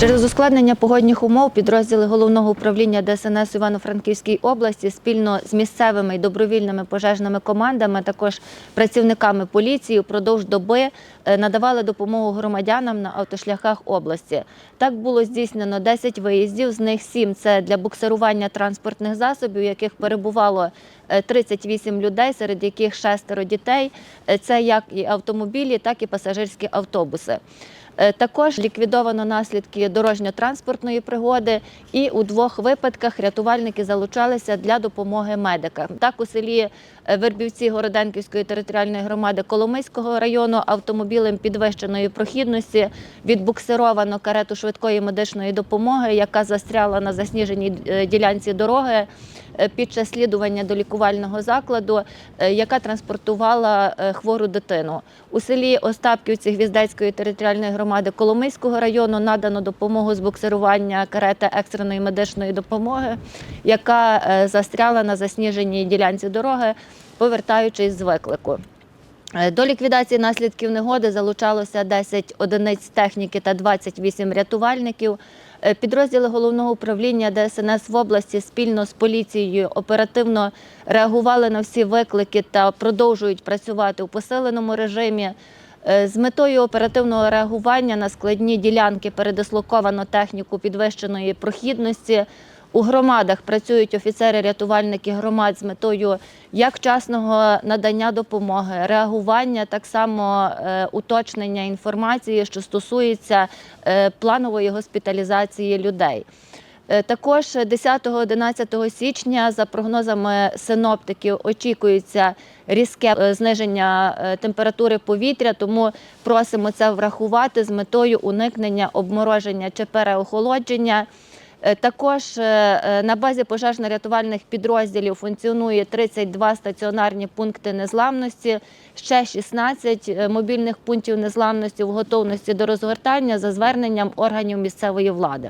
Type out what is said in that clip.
Через ускладнення погодних умов підрозділи головного управління ДСНС Івано-Франківській області спільно з місцевими і добровільними пожежними командами, також працівниками поліції впродовж доби е, надавали допомогу громадянам на автошляхах області. Так було здійснено 10 виїздів, з них 7 – це для буксирування транспортних засобів, яких перебувало е, 38 людей, серед яких шестеро дітей. Е, Це як і автомобілі, так і пасажирські автобуси. Е, Також ліквідовано наслідки дорожньо-транспортної пригоди, і у двох випадках рятувальники залучалися для допомоги медикам. Так, у селі е, Вербівці Городенківської територіальної громади Коломийського району автомобілем підвищеної прохідності відбуксировано карету швидкої медичної допомоги, яка застряла на засніженій е, ділянці дороги під час слідування до лікувального закладу, е, яка транспортувала е, хвору дитину. У селі Остапківці Гвіздецької територіальної громади Коломийського району надано допомогу з буксирування карети екстреної медичної допомоги, яка е, застряла на засніженій ділянці дороги, повертаючись з виклику. Е, До ліквідації наслідків негоди залучалося 10 одиниць техніки та 28 рятувальників. Е, Підрозділи головного управління ДСНС в області спільно з поліцією оперативно реагували на всі виклики та продовжують працювати у посиленому режимі. Е, З метою оперативного реагування на складні ділянки передислоковано техніку підвищеної прохідності. У громадах працюють офіцери-рятувальники громад з метою як вчасного надання допомоги, реагування, так само е, уточнення інформації, що стосується е, планової госпіталізації людей. Е, Також 10-11 січня, за прогнозами синоптиків, очікується різке зниження температури повітря, тому просимо це врахувати з метою уникнення обмороження чи переохолодження. Е, Також е, е, на базі пожежно-рятувальних підрозділів функціонує 32 стаціонарні пункти незламності, ще 16 е, мобільних пунктів незламності в готовності до розгортання за зверненням органів місцевої влади.